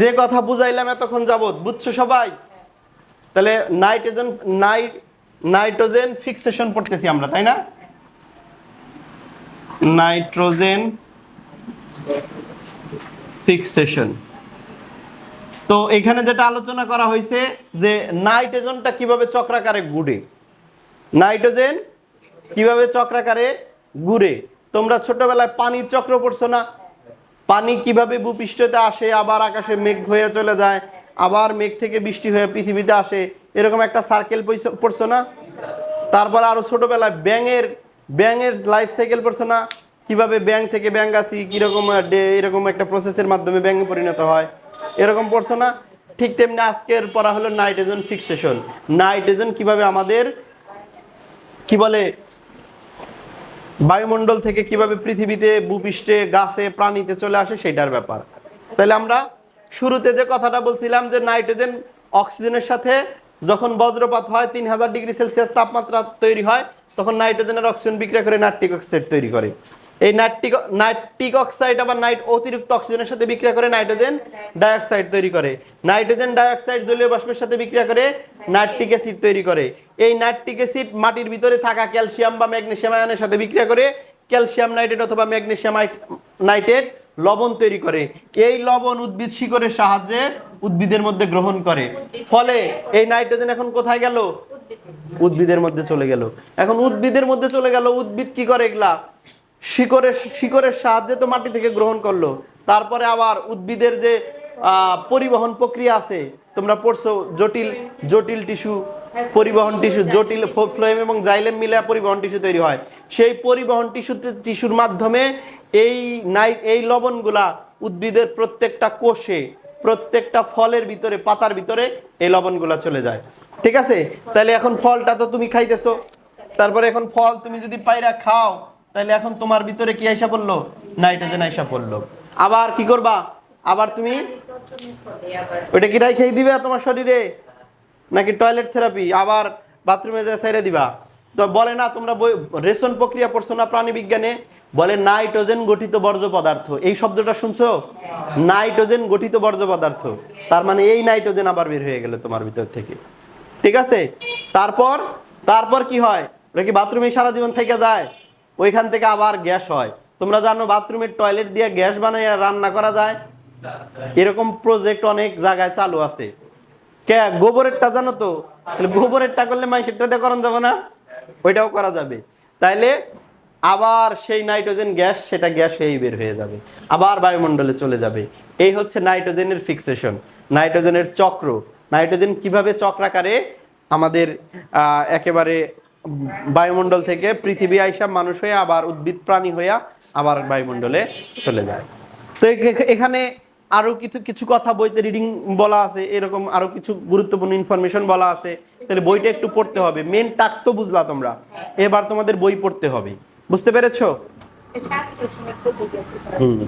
যে কথা বুঝাইলাম এতক্ষণ যাবত বুঝছ সবাই? তাহলে নাইট্রোজেন নাইট নাইট্রোজেন ফিক্সেশন পড়তেছি আমরা, তাই না? নাইট্রোজেন ফিক্সেশন তো এখানে যেটা আলোচনা করা হয়েছে যে নাইট্রোজেনটা কীভাবে চক্রাকারে ঘুরে? নাইট্রোজেন কীভাবে চক্রাকারে ঘুরে? তোমরা ছোটবেলায় পানির চক্র পড়ছো না? পানি কীভাবে ভূপৃষ্ঠতে আসে, আবার আকাশে মেঘ হয়ে চলে যায়, আবার মেঘ থেকে বৃষ্টি হয়ে পৃথিবীতে আসে, এরকম একটা সার্কেল পড়ছো না? তারপর আরও ছোটবেলায় ব্যাঙের ব্যাঙের লাইফ সাইকেল পড়ছো না? কীভাবে ব্যাং থেকে ব্যাং আসি কীরকম এরকম একটা প্রসেসের মাধ্যমে ব্যাঙে পরিণত হয়, এরকম পড়ছো না? ঠিক তেমনি আজকের পড়া হলো নাইট্রোজেন ফিক্সেশন নাইট্রোজেন কীভাবে আমাদের, কি বলে বায়ুমণ্ডল থেকে কীভাবে পৃথিবীতে ভূপৃষ্ঠে, গাছে, প্রাণীতে চলে আসে সেটার ব্যাপার। তাহলে আমরা শুরুতে যে কথাটা বলছিলাম যে নাইট্রোজেন অক্সিজেনের সাথে যখন বজ্রপাত হয় তিন হাজার ডিগ্রি সেলসিয়াস তাপমাত্রা তৈরি হয়, তখন নাইট্রোজেনের অক্সিজেন বিক্রিয়া করে নাইট্রিক অক্সাইড তৈরি করে। এই নাইট্রিক নাইট্রিক অক্সাইড আবার নাইট অতিরিক্ত অক্সিজেনের সাথে বিক্রিয়া করে নাইট্রোজেন ডাইঅক্সাইড তৈরি করে। নাইট্রোজেন ডাইঅক্সাইড জলীয় বাষ্পের সাথে বিক্রিয়া করে নাইট্রিক অ্যাসিড তৈরি করে। এই নাইট্রিক অ্যাসিড মাটির ভিতরে থাকা ক্যালসিয়াম বা ম্যাগনেসিয়াম আয়নের সাথে বিক্রিয়া করে ক্যালসিয়াম নাইট্রেট অথবা ম্যাগনেসিয়াম নাইট্রেট লবণ তৈরি করে। এই লবণ উদ্ভিদ শিকড়ের সাহায্যে উদ্ভিদের মধ্যে গ্রহণ করে। ফলে এই নাইট্রোজেন এখন কোথায় গেল? উদ্ভিদের মধ্যে চলে গেল। এখন উদ্ভিদের মধ্যে চলে গেল। উদ্ভিদ কি করে এগুলা? শিকড়ের শিকড়ের সাহায্যে তো মাটি থেকে গ্রহণ করল। তারপরে আবার উদ্ভিদের যে পরিবহন প্রক্রিয়া আছে, তোমরা পড়ছো জটিল জটিল টিস্যু, পরিবহন টিস্যু, জটিল ফ্লোয়েম এবং জাইলেম মিলে পরিবহন টিস্যু তৈরি হয়। সেই পরিবহন টিস্যু, টিস্যুর মাধ্যমে এই নাইট এই লবণগুলা উদ্ভিদের প্রত্যেকটা কোষে, প্রত্যেকটা ফলের ভিতরে, পাতার ভিতরে এই লবণগুলা চলে যায়। ঠিক আছে? তাহলে এখন ফলটা তো তুমি খাইতেছো। তারপরে এখন ফল তুমি যদি পায়রা খাও তাহলে এখন তোমার ভিতরে কি আইসা পড়ল? নাইট্রোজেন আইসা পড়ল। আবার কি করবা? আবার তুমি? ওইটা কি রাই খেয়ে দিবে তোমার শরীরে? নাকি টয়লেট থেরাপি আবার বাথরুমে যা সাইরে দিবা? তো বলে না, তোমরা বই, রেশন প্রক্রিয়া পড়ছো না প্রাণী বিজ্ঞানে? বলে নাইট্রোজেন গঠিত বর্জ্য পদার্থ। এই শব্দটা শুনছো? নাইট্রোজেন গঠিত বর্জ্য পদার্থ। তার মানে এই নাইট্রোজেন আবার বের হয়ে গেল তোমার ভিতর থেকে। ঠিক আছে? তারপর? তারপর কি হয়? ওরা কি বাথরুমে সারা জীবন থেকে যায়? ওইখান থেকে আবার গ্যাস হয়। তোমরা জানো, বাথরুমের টয়লেট দিয়ে গ্যাস বানাইয়া রান্না করা যায়? এরকম প্রজেক্ট অনেক জায়গায় চালু আছে। কে, গোবরেরটা জানো তো? গোবরেরটা করলে মাইসেরটা দিয়ে করানো যাবে না? ওইটাও করা যাবে। তাইলে আবার সেই নাইট্রোজেন গ্যাস, সেটা গ্যাস হয়েই বের হয়ে যাবে। আবার বায়ুমণ্ডলে চলে যাবে। এই হচ্ছে নাইট্রোজেনের ফিক্সেশন নাইট্রোজেনের চক্র। নাইট্রোজেন কীভাবে চক্রাকারে আমাদের একেবারে বায়ুমণ্ডল থেকে পৃথিবী আইসা মানুষ হয়ে আবার উদ্ভিদ প্রাণী হইয়া আবার বায়ুমণ্ডলে চলে যায়। তো এখানে আরও কিছু কিছু কথা বইতে রিডিং বলা আছে এরকম আরও কিছু গুরুত্বপূর্ণ ইনফরমেশন বলা আছে তাহলে বইটা একটু পড়তে হবে। মেন টাস্ক তো বুঝলা তোমরা এবার তোমাদের বই পড়তে হবে। বুঝতে পেরেছ? হুম।